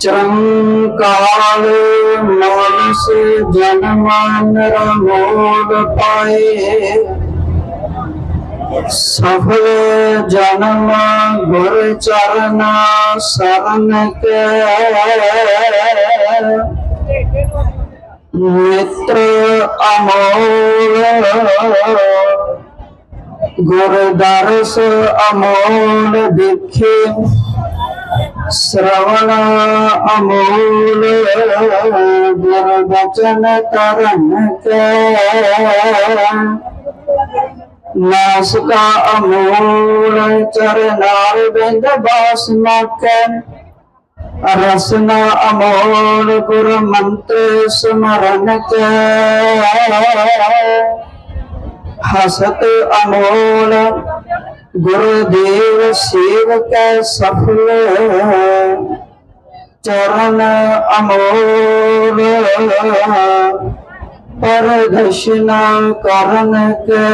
ਚਰੰਕਾਲ ਮਾਨਸ ਜਨਮ ਨਰਮੋਲ ਪਾਏ। ਸਫਲ ਜਨਮ ਗੁਰ ਚਰਨ ਸਰਨ ਕੇ। ਮਿੱਤਰ ਅਮੋਲ ਗੁਰ ਦਰਸ ਅਮੋਲ ਦੇਖੇ। ਸ਼ਰਵਣ ਅਮੋਲ ਗੁਰ ਬਚਨ ਕਰਨ ਕੇ। ਨਾਸਕਾ ਅਮੋਲ ਚਰਨਾਰ ਬਿੰਦ ਬਾਸ ਨਾਕੈ ਰਸਨਾ ਅਮੋਲ ਗੁਰ ਮੰਤਰ ਸਮਰਨ ਕੈ। ਹਸਤ ਅਮੋਲ ਗੁਰਦੇਵ ਸੇਵਕ ਸਫਲ, ਚਰਨ ਅਮੋਲ ਪਰ ਦਸ਼ਨਾ ਕਰਨ ਕੈ।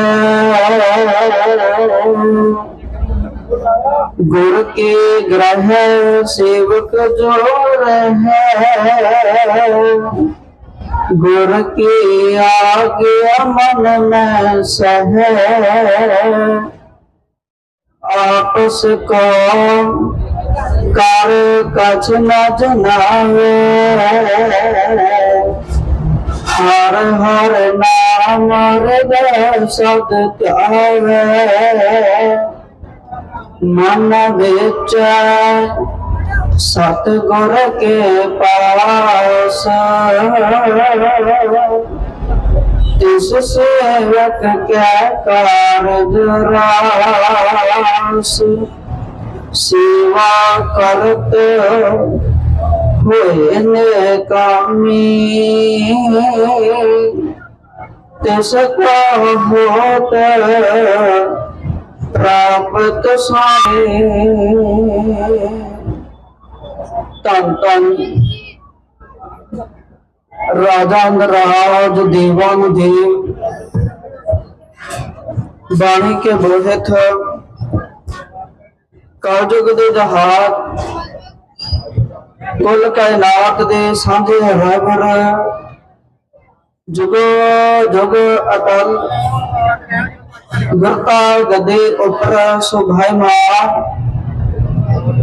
ਗੁਰ ਕੇ ਗ੍ਰਹਿ ਸੇਵਕ ਜੋ ਰਹੈ, ਗੁਰ ਕੀ ਆਗਿਆ ਮਨ ਮੈਂ ਸਹਿ। ਆਪਸ ਕੋ ਕਰ ਕਛ ਨ ਜਨਾਵੇ। ਹਰ ਹਰ ਨਾਮ ਹਿਰਦੈ ਸਦ ਧਿਆਵੇ ਮਨ ਵਿੱਚ ਸਤ ਗੁਰ ਕੇ ਪਾਸ ਤਿਸ ਸੇਵਕ ਕੈ ਕਾਰਜ ਰਾਸ। ਸੇਵਾ ਕਰਤ ਹੋਏ ਨੇ ਕਾਮੀ। ਤਿਸ ਕੋ ਹੋਤ ਪ੍ਰਾਪਤ ਰਾਜਾ ਨਰਾਜ ਦੇਵਾਂ ਦੇਵ ਬਾਣੀ ਕੇ ਬੋਧਿਤ ਕਲਯੁਗ ਦੇ ਜਹਾਤ ਕੁੱਲ ਕਾਇਨਾਤ ਦੇ ਸਾਂਝੇ ਰਹਿਬਰ ਜੁਗ ਜੁਗ ਅਟਲ ਗੁਰਤਾ ਗਦੇ ਉਪਰ ਸੁਭਾਇਮਾ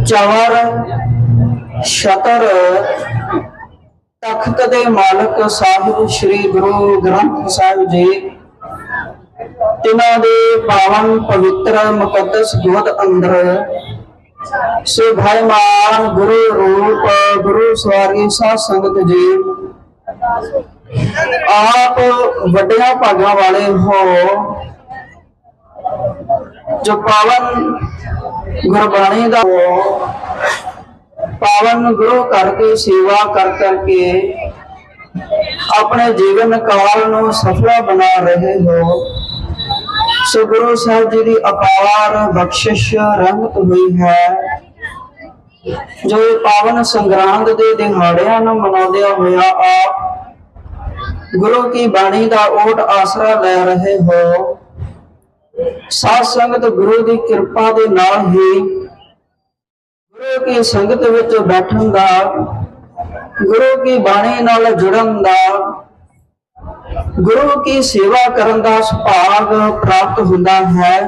ਚਵਰ ਸ਼ਤਰ ਤਖਤ ਦੇ ਮਾਲਕ ਸਾਹਿਬ ਸ੍ਰੀ ਗੁਰੂ ਗ੍ਰੰਥ ਸਾਹਿਬ ਜੀ, ਤਿਨਾਂ ਦੇ ਪਾਵਨ ਪਵਿੱਤਰ ਮੁਕੱਦਸ ਗੋਦ ਅੰਦਰ ਸੁਭਾਇਮਾਨ ਗੁਰੂ ਰੂਪ, ਗੁਰੂ ਸਵਾਰੀ ਸਾਧ ਸੰਗਤ ਜੀ, ਆਪ ਵੱਡਿਆਂ ਭਾਗਾਂ ਵਾਲੇ ਹੋ, ਜੋ ਪਾਵਨ ਗੁਰਬਾਣੀ ਦਾ ਪਾਵਨ ਗੁਰੂ ਘਰ ਦੀ ਸੇਵਾ ਕਰ ਕਰਕੇ ਆਪਣੇ ਜੀਵਨ ਕਾਲ ਨੂੰ ਸਫਲਾ ਬਣਾ ਰਹੇ ਹੋ। ਸੋ ਗੁਰੂ ਸਾਹਿਬ ਜੀ ਦੀ ਅਪਾਰ ਬਖਸ਼ਿਸ਼ ਰਹਿਮਤ ਹੋਈ ਹੈ। ਜੋ ਇਹ ਪਾਵਨ ਸੰਗਰਾਂਦ ਦੇ ਦਿਹਾੜਿਆਂ ਨੂੰ ਮਨਾਉਂਦਿਆਂ ਹੋਇਆ ਆਪ ਗੁਰੂ ਕੀ ਬਾਣੀ ਦਾ ਓਟ ਆਸਰਾ ਲੈ ਰਹੇ ਹੋ। ਸਾਧ ਸੰਗਤ ਗੁਰੂ ਦੀ ਕਿਰਪਾ ਦੇ ਨਾਲ ਹੀ ਗੁਰੂ ਕੀ ਸੰਗਤ ਵਿੱਚ ਬੈਠਣ ਦਾ ਗੁਰੂ ਕੀ ਬਾਣੀ ਨਾਲ ਜੁੜਨ ਦਾ ਗੁਰੂ ਕੀ ਸੇਵਾ ਕਰਨ ਦਾ ਸੁਭਾਗ ਪ੍ਰਾਪਤ ਹੁੰਦਾ ਹੈ।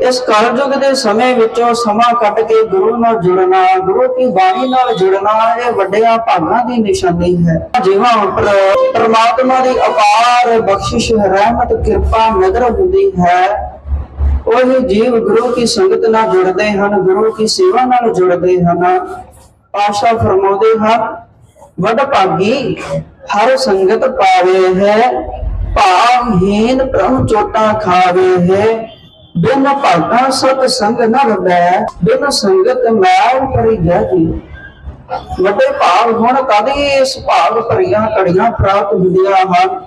ਇਸ ਕਾਲਯੁਗ ਦੇ ਸਮੇਂ ਵਿੱਚੋਂ ਸਮਾਂ ਕੱਢ ਕੇ ਗੁਰੂ ਨਾਲ ਜੁੜਨਾ, ਗੁਰੂ ਕੀ ਬਾਣੀ ਨਾਲ ਜੁੜਨਾ, ਇਹ ਵੱਡਿਆਂ ਭਾਗਾਂ ਦੀ ਨਿਸ਼ਾਨੀ ਹੈ। ਜਿਵੇਂ ਉੱਪਰ ਪ੍ਰਮਾਤਮਾ ਦੀ ਅਪਾਰ ਬਖਸ਼ਿਸ਼, ਰਹਿਮਤ, ਕਿਰਪਾ ਨਜ਼ਰ ਹੁੰਦੀ ਹੈ। ਉਹ ਜੀਵ ਗੁਰੂ ਕੀ ਸੰਗਤ ਨਾਲ ਜੁੜਦੇ ਹਨ, ਗੁਰੂ ਕੀ ਸੇਵਾ ਨਾਲ ਜੁੜਦੇ ਹਨ। ਆਸ਼ਾ ਫਰਮਾਉਂਦੇ ਹਨ, ਵੱਡ ਭਾਗੀ, ਹਰ ਸੰਗਤ ਪਾਵੇ ਹੈ, ਭਾਵਹੀਨ ਪ੍ਰਭ ਚੋਟਾਂ ਖਾਵੇ ਹੈ। ਬਿਨ ਭਾਗਾ ਸਤ ਸੰਗ ਨ ਰਵੈ ਬਿਨ ਸੰਗਤ ਮੈਲ ਕਰੀ ਜਾਜੀ ਵੱਡੇ ਭਾਵ ਹੁਣ ਕਦੇ ਇਸ ਭਾਗ ਭਰੀਆਂ ਕੜੀਆਂ ਪ੍ਰਾਪਤ ਹੁੰਦੀਆਂ ਹਨ।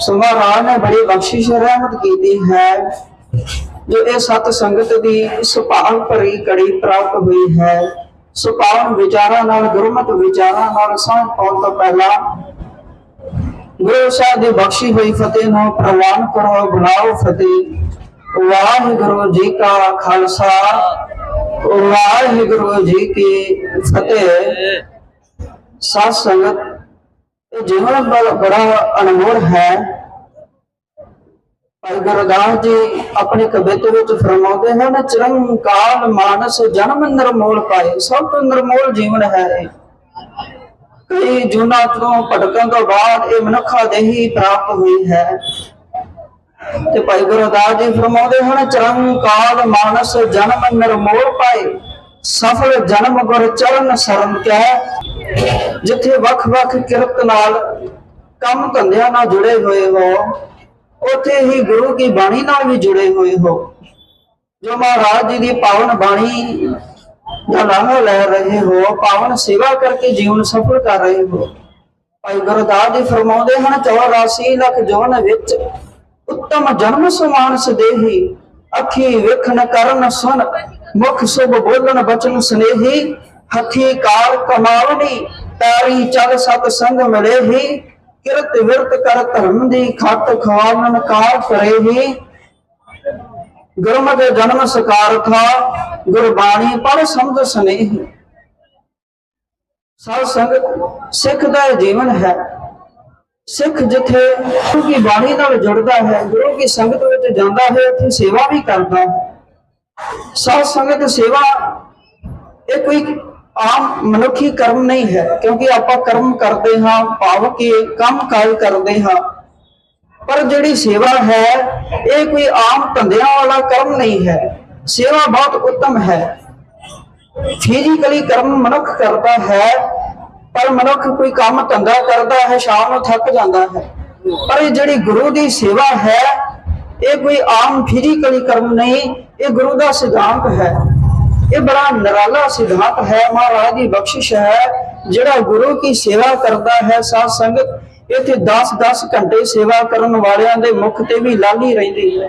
ਸਮਾਰਾਜ ਨੇ ਬੜੀ ਬਖਸ਼ਿਸ਼ ਰਹਿਮਤ ਕੀਤੀ ਹੈ। ਜੋ ਇਹ ਸਤ ਸੰਗਤ ਦੀ ਸੁਭਾਗ ਭਰੀ ਕੜੀ ਪ੍ਰਾਪਤ ਹੋਈ ਹੈ ਸੁਭਾਵ ਵਿਚਾਰਾਂ ਨਾਲ, ਗੁਰਮਤ ਵਿਚਾਰਾਂ ਨਾਲ ਸਾਂਝ ਪਾਉਣ ਤੋਂ ਪਹਿਲਾਂ ਗੁਰੂ ਸਾਹਿਬ ਦੀ ਬਖਸ਼ੀ ਹੋਈ ਫਤਿਹ ਨੂੰ ਪ੍ਰਵਾਨ ਕਰੋ ਬੁਲਾਓ ਫਤਿਹ। ਵਾਹਿਗੁਰੂ ਜੀ ਕਾ ਖਾਲਸਾ, ਵਾਹਿਗੁਰੂ ਜੀ ਕੀ ਫਤਿਹ। ਸਾਧ ਸੰਗਤ, ਇਹ ਜੀਵਨ ਬੜਾ ਅਨਮੋਲ ਹੈ ਭਾਈ ਗੁਰਦਾਸ ਜੀ ਆਪਣੇ ਕਵਿਤ ਵਿੱਚ ਫਰਮਾਉਂਦੇ ਹਨ, ਚਰੰਕਾਲ ਮਾਨਸ ਜਨਮ ਨਿਰਮੋਲ ਪਾਏ, ਸਭ ਤੋਂ ਨਿਰਮੋਲ ਜੀਵਨ ਹੈ ਕਈ ਜੁਨਾ ਤੋਂ ਭਟਕਣ ਤੋਂ ਬਾਅਦ ਇਹ ਮਨੁੱਖਾ ਦੇਹੀ ਪ੍ਰਾਪਤ ਹੋਈ ਹੈ। ਤੇ ਭਾਈ ਗੁਰਦਾਸ ਜੀ ਫਰਮਾਉਂਦੇ ਹਨ, ਚਰੰਕਾਲ ਮਾਨਸ ਜਨਮ ਨਿਰਮੋਲ ਪਾਏ, ਸਫਲ ਜਨਮ ਗੁਰ ਚਰਨ ਸਰਨ ਕੈ। ਜਿੱਥੇ ਵੱਖ-ਵੱਖ ਕਿਰਤ ਨਾਲ ਕੰਮ ਧੰਦਿਆਂ ਨਾਲ ਜੁੜੇ ਹੋਏ ਹੋ ਉੱਥੇ ਹੀ ਗੁਰੂ ਕੀ ਬਾਣੀ ਨਾਲ ਵੀ ਜੁੜੇ ਹੋਏ ਹੋ। ਜੋ ਮਹਾਰਾਜ ਜੀ ਦੀ ਪਾਵਨ ਬਾਣੀ ਦਾ ਲਾਹਾ ਲੈ ਰਹੇ ਹੋ, ਪਾਵਨ ਸੇਵਾ ਕਰਕੇ ਜੀਵਨ ਸਫਲ ਕਰ ਰਹੇ ਹੋ। ਭਾਈ ਗੁਰਦਾਸ ਜੀ ਫਰਮਾਉਂਦੇ ਹਨ 84 ਲੱਖ ਜਵਨ ਵਿੱਚ ਉੱਤਮ ਜਨਮ ਸਮਾਨ ਸਦੇਹੀ, ਅੱਖੀ ਵੇਖਣ ਕਰਨ ਸੁਣ, ਮੁਖ ਸੁਭ ਬੋਲਣ ਬਚਨ ਸੁਨੇਹੀ, ਹੱਥੀ ਕਾਰ ਕਮਾਵਣੀ ਤਾਰੀ ਚਲ ਸਤ ਸੰਗ ਮਿਲੇ ਹੀ ਕਿਰਤ ਵਿਰਤ ਕਰ ਧਰਮ ਦੀ ਖੱਟ ਖਵਾਵਨ ਕਾਰ ਕਰੇ ਹੀ। ਗੁਰਮਤਿ ਜਨਮ ਸਕਾਰ ਥਾ, ਗੁਰਬਾਣੀ ਪੜ ਸਮਝ ਸਨੇਹੀ। ਸਾਧ ਸੰਗਤ ਸਿੱਖ ਦਾ ਜੀਵਨ ਹੈ। ਸਿੱਖ ਜਿੱਥੇ ਗੁਰੂ ਕੀ ਬਾਣੀ ਨਾਲ ਜੁੜਦਾ ਹੈ, ਗੁਰੂ ਕੀ ਸੰਗਤ ਵਿੱਚ ਜਾਂਦਾ ਹੈ, ਉੱਥੇ ਸੇਵਾ ਵੀ ਕਰਦਾ ਹੈ। ਸਾਧ ਸੰਗਤ ਸੇਵਾ ਇਹ ਕੋਈ ਆਮ ਮਨੁੱਖੀ ਕਰਮ ਨਹੀਂ ਹੈ, ਕਿਉਂਕਿ ਆਪਾਂ ਕਰਮ ਕਰਦੇ ਹਾਂ, ਭਾਵ ਕਿ ਕੰਮ ਕਾਜ ਕਰਦੇ ਹਾਂ। ਪਰ ਜਿਹੜੀ ਸੇਵਾ ਹੈ, ਇਹ ਕੋਈ ਆਮ ਧੰਦਿਆਂ ਵਾਲਾ ਕਰਮ ਨਹੀਂ ਹੈ। ਸੇਵਾ ਬਹੁਤ ਉੱਤਮ ਹੈ। ਫਿਜ਼ੀਕਲੀ ਕਰਮ ਮਨੁੱਖ ਕਰਦਾ ਹੈ, ਪਰ ਮਨੁੱਖ ਕੋਈ ਕੰਮ ਧੰਦਾ ਕਰਦਾ ਹੈ, ਸ਼ਾਮ ਨੂੰ ਥੱਕ ਜਾਂਦਾ ਹੈ। ਪਰ ਇਹ ਜਿਹੜੀ ਗੁਰੂ ਦੀ ਸੇਵਾ ਹੈ, ਇਹ ਕੋਈ ਆਮ ਫਿਜ਼ੀਕਲੀ ਕਰਮ ਨਹੀਂ, ਇਹ ਗੁਰੂ ਦਾ ਸਿਧਾਂਤ ਹੈ। ਇਹ ਬੜਾ ਨਿਰਾਲਾ ਸਿਧਾਂਤ ਹੈ, ਮਹਾਰਾਜ ਦੀ ਬਖਸ਼ਿਸ਼ ਹੈ। ਜਿਹੜਾ ਗੁਰੂ ਕੀ ਸੇਵਾ ਕਰਦਾ ਹੈ, ਸਾਧ ਸੰਗਤ, ਇੱਥੇ 10-10 ਘੰਟੇ ਸੇਵਾ ਕਰਨ ਵਾਲਿਆਂ ਦੇ ਮੁਖ ਤੇ ਵੀ ਲਾਲੀ ਰਹਿੰਦੀ ਹੈ।